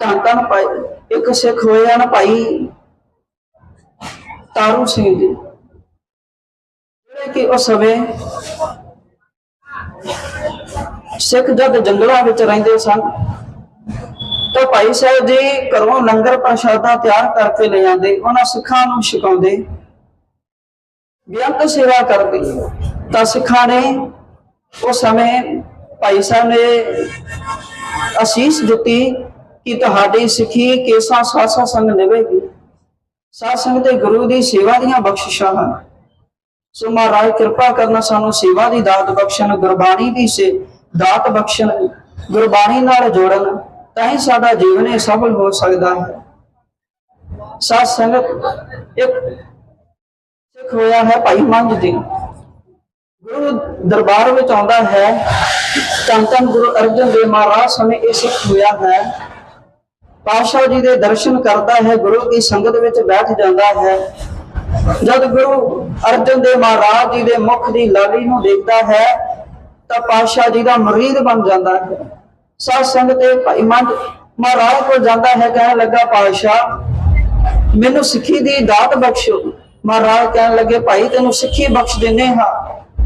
ਧੰਨ ਧੰਨ ਭਾਈ, ਇੱਕ ਸਿੱਖ ਹੋਏ ਹਨ ਭਾਈ ਤਾਰੂ ਸਿੰਘ ਜੀ। ਜਿਹੜੇ ਕਿ ਉਸ ਸਮੇਂ ਸਿੱਖ ਜਦ ਜੰਗਲਾਂ ਵਿੱਚ ਰਹਿੰਦੇ ਸਨ ਤਾਂ ਭਾਈ ਸਾਹਿਬ ਜੀ ਘਰੋਂ ਲੰਗਰ ਪ੍ਰਸ਼ਾਦਾ ਤਿਆਰ ਕਰਕੇ ਲੈ ਜਾਂਦੇ ਉਹਨਾਂ ਸਿੱਖਾਂ ਨੂੰ ਛਕਾਉਂਦੇ। ਬੇਅੰਤ ਸੇਵਾ ਕਰਦੇ। ਤਾਂ ਸਿੱਖਾਂ ਨੇ ਉਸ ਸਮੇਂ ਭਾਈ ਸਾਹਿਬ ਨੇ ਅਸੀਸ ਦਿੱਤੀ ਕਿ ਤੁਹਾਡੀ ਸਿੱਖੀ ਕੇਸਾਂ ਸਾਸਾ ਸੰਗ ਨਿਵੇਗੀ ਸਾਧ ਸੰਗਤ ਦੇ ਗੁਰੂ ਦੀ ਸੇਵਾ ਦੀਆਂ ਬਖਸ਼ਿਸ਼ਾਂ ਹਨ। ਸੋ ਮਹਾਰਾਜ, ਕਿਰਪਾ ਕਰਨਾ ਸਾਨੂੰ ਸੇਵਾ ਦੀ ਦਾਤ ਬਖਸ਼ਣ, ਗੁਰਬਾਣੀ ਦੀ ਸੇ ਦਾਤ ਬਖਸ਼ਣ, ਗੁਰਬਾਣੀ ਨਾਲ ਜੋੜਨ। ਤਾਂ ਹੀ ਸਾਡਾ ਜੀਵਨ ਇਹ ਸਫਲ ਹੋ ਸਕਦਾ ਹੈ। ਸਾਧ ਸੰਗਤ ਇੱਕ ਸਿੱਖ ਹੋਇਆ ਹੈ ਭਾਈ ਮੰਝ ਜੀ ਗੁਰੂ ਦਰਬਾਰ ਵਿੱਚ ਆਉਂਦਾ ਹੈ। ਧੰਨ ਧੰਨ ਗੁਰੂ ਅਰਜਨ ਦੇਵ ਮਹਾਰਾਜ ਸਮੇਂ ਇਹ ਸਿੱਖ ਹੋਇਆ ਹੈ। ਪਾਸ਼ਾ ਜੀ ਦੇ ਦਰਸ਼ਨ ਕਰਦਾ ਹੈ, ਗੁਰੂ ਦੀ ਸੰਗਤ ਵਿੱਚ ਬੈਠ ਜਾਂਦਾ ਹੈ। ਜਦ ਗੁਰੂ ਅਰਜਨ ਦੇਵ ਮਹਾਰਾਜ ਜੀ ਦੇ ਮੁਖ ਦੀ ਲਾਲੀ ਨੂੰ ਦੇਖਦਾ ਹੈ, ਤਾਂ ਪਾਸ਼ਾ ਜੀ ਦਾ ਮਰੀਦ ਬਣ ਜਾਂਦਾ ਹੈ। ਸਾਧ ਸੰਗਤ ਤੇ ਭਾਈ ਮੰਡ ਮਹਾਰਾਜ ਕੋਲ ਜਾਂਦਾ ਹੈ, ਕਹਿਣ ਲੱਗਾ, ਪਾਤਸ਼ਾਹ, ਮੈਨੂੰ ਸਿੱਖੀ ਦੀ ਦਾਤ ਬਖਸ਼ੋ। ਮਹਾਰਾਜ ਕਹਿਣ ਲੱਗੇ, ਭਾਈ, ਤੈਨੂੰ ਸਿੱਖੀ ਬਖਸ਼ ਦਿੰਨੇ ਹਾਂ,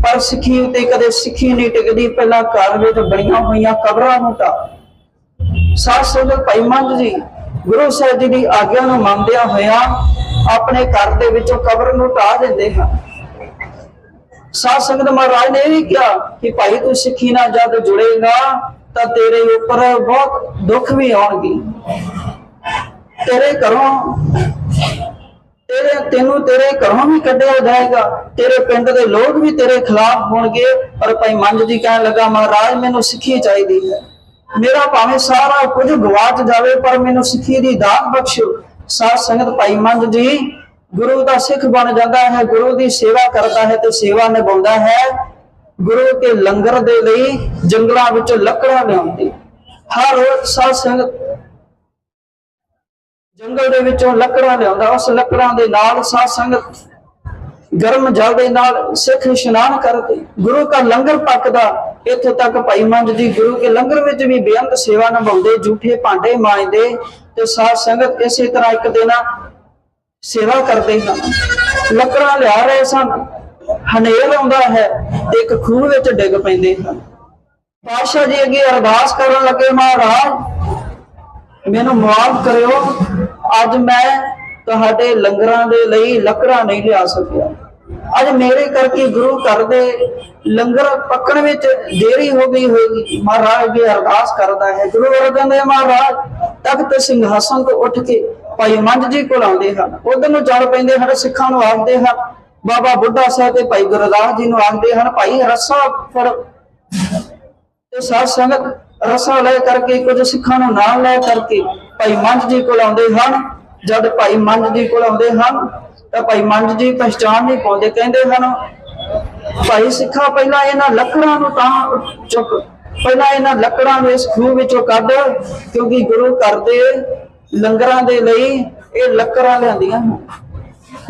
ਪਰ ਸਿੱਖੀ ਉਤੇ ਕਦੇ ਸਿੱਖੀ ਨਹੀਂ ਟਿਕਦੀ। ਪਹਿਲਾਂ ਘਰ ਵਿੱਚ ਬਣੀਆਂ ਹੋਈਆਂ ਕਬਰਾਂ ਨੂੰ ਢਾ। ਸਾਧ ਸੰਗਤ ਭਾਈ ਮੰਝ ਜੀ, ਗੁਰੂ ਸਾਹਿਬ ਜੀ ਦੀ ਆਗਿਆ ਨੂੰ ਮੰਨਦਿਆਂ ਹੋਇਆ ਆਪਣੇ ਘਰ ਦੇ ਵਿੱਚੋਂ ਕਬਰ ਨੂੰ ਢਾ ਦਿੰਦੇ ਹਨ। ਸਾਧ ਸੰਗਤ ਮਹਾਰਾਜ ਨੇ ਇਹ ਵੀ ਕਿਹਾ ਕਿ ਭਾਈ, ਤੂੰ ਸਿੱਖੀ ਨਾਲ ਜਦ ਜੁੜੇਗਾ ਤਾਂ ਤੇਰੇ ਉੱਪਰ ਬਹੁਤ ਦੁੱਖ ਵੀ ਆਉਣਗੇ। ਤੇਰੇ ਘਰੋਂ, ਤੇਰੇ, ਤੈਨੂੰ ਤੇਰੇ ਘਰੋਂ ਵੀ ਕੱਢਿਆ ਜਾਏਗਾ। ਤੇਰੇ ਪਿੰਡ ਦੇ ਲੋਕ ਵੀ ਤੇਰੇ ਖਿਲਾਫ ਹੋਣਗੇ। ਪਰ ਭਾਈ ਮੰਜ ਜੀ ਕਹਿਣ ਲੱਗਾ, ਮਹਾਰਾਜ, ਮੈਨੂੰ ਸਿੱਖੀ ਚਾਹੀਦੀ ਹੈ। ਮੇਰਾ ਭਾਵੇਂ ਸਾਰਾ ਕੁਝ ਗਵਾਚ ਜਾਵੇ, ਪਰ ਮੈਨੂੰ ਸਿੱਖੀ ਦੀ ਦਾਤ ਬਖਸ਼ੋ ਸਾਧ ਸੰਗਤ ਭਾਈ ਮੰਜ ਜੀ, ਗੁਰੂ ਦਾ ਸਿੱਖ ਬਣ ਜਾਂਦਾ ਹੈ, ਗੁਰੂ ਦੀ ਸੇਵਾ ਕਰਦਾ ਹੈ ਤੇ ਸੇਵਾ ਨਿਭਾਉਂਦਾ ਹੈ। ਗੁਰੂ ਕੇ ਲੰਗਰ ਦੇ ਲਈ ਜੰਗਲਾਂ ਵਿੱਚੋਂ ਲੱਕੜਾਂ ਲਿਆਉਂਦੀ। ਹਰ ਰੋਜ਼ ਸਾਧ ਸੰਗਤ ਜੰਗਲ ਦੇ ਵਿੱਚੋਂ ਲੱਕੜਾਂ ਲਿਆਉਂਦਾ। ਉਸ ਲੱਕੜਾਂ ਦੇ ਨਾਲ ਸਾਧ ਸੰਗਤ ਗਰਮ ਜਲ ਦੇ ਨਾਲ ਸਿੱਖ ਇਸ਼ਨਾਨ ਕਰਦੇ। ਗੁਰੂ ਦਾ ਲੰਗਰ ਪੱਕਦਾ। ਇੱਥੋਂ ਤੱਕ ਭਾਈ ਮੰਝ ਜੀ ਗੁਰੂ ਕੇ ਲੰਗਰ ਵਿੱਚ ਵੀ ਬੇਅੰਤ ਸੇਵਾ ਨਿਭਾਉਂਦੇ, ਝੂਠੇ ਭਾਂਡੇ ਮਾਂਜਦੇ ਤੇ ਸਾਧ ਸੰਗਤ ਇਸੇ ਤਰ੍ਹਾਂ ਇੱਕ ਦਿਨ ਸੇਵਾ ਕਰਦੇ ਸਨ ਲੱਕੜਾਂ ਲਿਆ ਰਹੇ ਸਨ। ਹਨੇਰ ਆਉਂਦਾ ਹੈ ਤੇ ਇੱਕ ਖੂਹ ਵਿੱਚ ਡਿੱਗ ਪੈਂਦੇ ਹਨ। ਪਾਤਸ਼ਾਹ ਜੀ ਅੱਗੇ ਅਰਦਾਸ ਕਰਨ ਲੱਗੇ, ਮਹਾਰਾਜ, ਮੈਨੂੰ ਮਾਫ ਕਰਿਓ। ਅੱਜ ਮੈਂ ਤੁਹਾਡੇ ਲੰਗਰਾਂ ਦੇ ਲਈ ਲੱਕੜਾਂ ਨਹੀਂ ਲਿਆ ਸਕਿਆ। ਅੱਜ ਮੇਰੇ ਕਰਕੇ ਗੁਰੂ ਘਰ ਦੇ ਲੰਗਰ ਪੱਕਣ ਵਿੱਚ ਦੇਰੀ ਹੋ ਗਈ ਹੋਏਗੀ। ਮਹਾਰਾਜ ਵੀ ਅਰਦਾਸ ਕਰਦਾ ਹੈ, ਗੁਰੂ ਅਰਜਨ ਦੇਵ ਮਹਾਰਾਜ, ਤਖਤ ਸਿੰਘਾਸਨ ਤੋਂ ਉੱਠ ਕੇ ਭਾਈ ਮੰਝ ਜੀ ਕੋਲ ਆਉਂਦੇ ਹਨ। ਉਧਰ ਨੂੰ ਚੱਲ ਪੈਂਦੇ ਹਨ, ਸਿੱਖਾਂ ਨੂੰ ਆਖਦੇ ਹਨ ਬਾਬਾ ਬੁੱਢਾ ਸਾਹਿਬ ਤੇ ਭਾਈ ਗੁਰਦਾਸ ਜੀ ਨੂੰ ਆਖਦੇ ਹਨ, ਭਾਈ, ਰੱਸਾ ਫੜ। ਤੇ ਸਾਧ ਸੰਗਤ ਰਸਾ ਲੈ ਕਰਕੇ, ਕੁਝ ਸਿੱਖਾਂ ਨੂੰ ਨਾਲ ਲੈ ਕਰਕੇ ਭਾਈ ਮੰਝ ਜੀ ਕੋਲ ਆਉਂਦੇ ਹਨ। ਜਦ ਭਾਈ ਮੰਜ ਜੀ ਕੋਲ ਆਉਂਦੇ ਹਨ, ਤਾਂ ਭਾਈ ਮੰਜ ਜੀ ਪਛਾਣ ਨਹੀਂ ਪਾਉਂਦੇ, ਕਹਿੰਦੇ ਹਨ, ਭਾਈ, ਸਿੱਖਾ ਪਹਿਲਾਂ ਇਹਨਾਂ ਲੱਕੜਾਂ ਨੂੰ ਤਾਂ ਚੁੱਕ, ਪਹਿਲਾਂ ਇਹਨਾਂ ਲੱਕੜਾਂ ਨੂੰ ਇਸ ਖੂਹ ਵਿੱਚੋਂ ਕੱਢ, ਕਿਉਂਕਿ ਗੁਰੂ ਘਰ ਦੇ ਲੰਗਰਾਂ ਦੇ ਲਈ ਇਹ ਲੱਕੜਾਂ ਲਿਆਂਦੀਆਂ ਹਨ।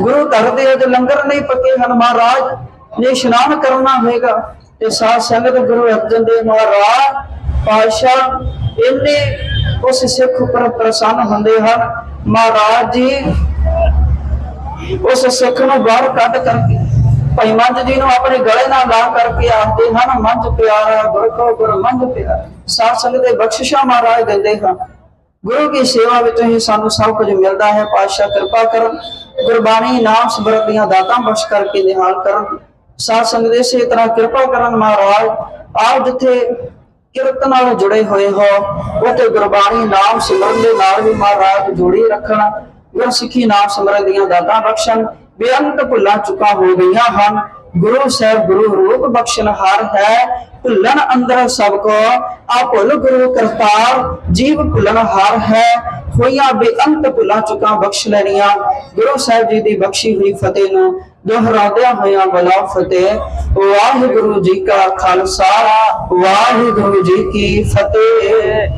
ਗੁਰੂ ਘਰ ਦੇ ਅੱਜ ਲੰਗਰ ਨਹੀਂ ਪੱਕੇ ਹਨ। ਮਹਾਰਾਜ ਨੇ ਇਸ਼ਨਾਨ ਕਰਨਾ ਹੋਏਗਾ ਤੇ ਸਾਧ ਸੰਗਤ ਗੁਰੂ ਅਰਜਨ ਦੇਵ ਮਹਾਰਾਜ ਪਾਤਸ਼ਾਹ ਇਹਨੇ ਉਸ ਸਿੱਖ ਉੱਪਰ ਪ੍ਰਸੰਨ ਹੁੰਦੇ ਹਨ। ਮਹਾਰਾਜ ਜੀ, ਉਸ ਸਿੱਖ ਨੂੰ ਬਾਹਰ ਕੱਢ ਕਰਕੇ, ਭਾਈ ਮੰਜ ਜੀ ਨੂੰ ਆਪਣੇ ਗਲੇ ਨਾਲ ਲਾ ਕਰਕੇ ਆਖਦੇ ਹਨ ਮੰਜ ਪਿਆਰਾ ਗੁਰ ਕੋ ਗੁਰ ਮੰਜ ਪਿਆਰਾ। ਸਾਧ ਸੰਗਤ ਦੇ ਬਖਸ਼ਿਸ਼ਾਂ ਮਹਾਰਾਜ ਦਿੰਦੇ ਹਨ। ਗੁਰੂ ਦੀ ਸੇਵਾ ਵਿੱਚ ਹੀ ਸਾਨੂੰ ਸਭ ਕੁਝ ਮਿਲਦਾ ਹੈ। ਪਾਤਸ਼ਾਹ ਕਿਰਪਾ ਕਰਨ। ਗੁਰਬਾਣੀ, ਨਾਮ ਸਿਮਰਤ ਦੀਆਂ ਦਾਤਾਂ ਬਖਸ਼ ਕਰਕੇ ਨਿਹਾਲ ਕਰਨ। ਸਾਧ ਸੰਗਤ ਦੇ ਇਸੇ ਤਰ੍ਹਾਂ ਕਿਰਪਾ ਕਰਨ ਮਹਾਰਾਜ, ਆਪ ਜਿੱਥੇ ਕਿਰਤ ਨਾਲ ਜੁੜੇ ਹੋਏ ਹੋ, ਉੱਥੇ ਗੁਰਬਾਣੀ, ਨਾਮ ਸਿਮਰਨ ਦੇ ਨਾਲ ਵੀ ਮਹਾਰਾਜ ਜੋੜੀ ਰੱਖਣ, ਗੁਰਸਿੱਖੀ ਨਾਮ ਸਿਮਰਨ ਦੀਆਂ ਦਾਤਾਂ ਬਖਸ਼ਣ, ਬੇਅੰਤ ਭੁੱਲਾਂ ਚੁਕਾ ਹੋ ਗਈਆਂ ਹਨ। ਗੁਰੂ ਸਾਹਿਬ, ਗੁਰੂ ਰੂਪ ਬਖਸ਼ਣਹਾਰ ਹੈ। ਭੁੱਲਣ ਅੰਦਰ ਸਭ ਕੋ ਆ ਭੁੱਲ ਗੁਰੂ ਕਰਤਾਰ, ਜੀਵ ਭੁੱਲਣਹਾਰ ਹੈ। ਹੋਈਆਂ ਬੇਅੰਤ ਭੁੱਲਾਂ ਚੁਕਾ ਬਖਸ਼ ਲੈਣੀਆਂ। ਗੁਰੂ ਸਾਹਿਬ ਜੀ ਦੀ ਬਖਸ਼ੀ ਹੋਈ ਫਤਿਹ ਨੂੰ ਦੁਹਰਾਉਂਦਿਆਂ ਹੋਇਆਂ ਬਲਾ ਫਤਿਹ। ਵਾਹਿਗੁਰੂ ਜੀ ਕਾ ਖਾਲਸਾ, ਵਾਹਿਗੁਰੂ ਜੀ ਕੀ ਫਤਿਹ।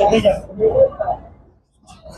ਵਾਹਿਗੁਰੂ ਨਾਦ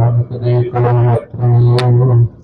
Hare Krishna.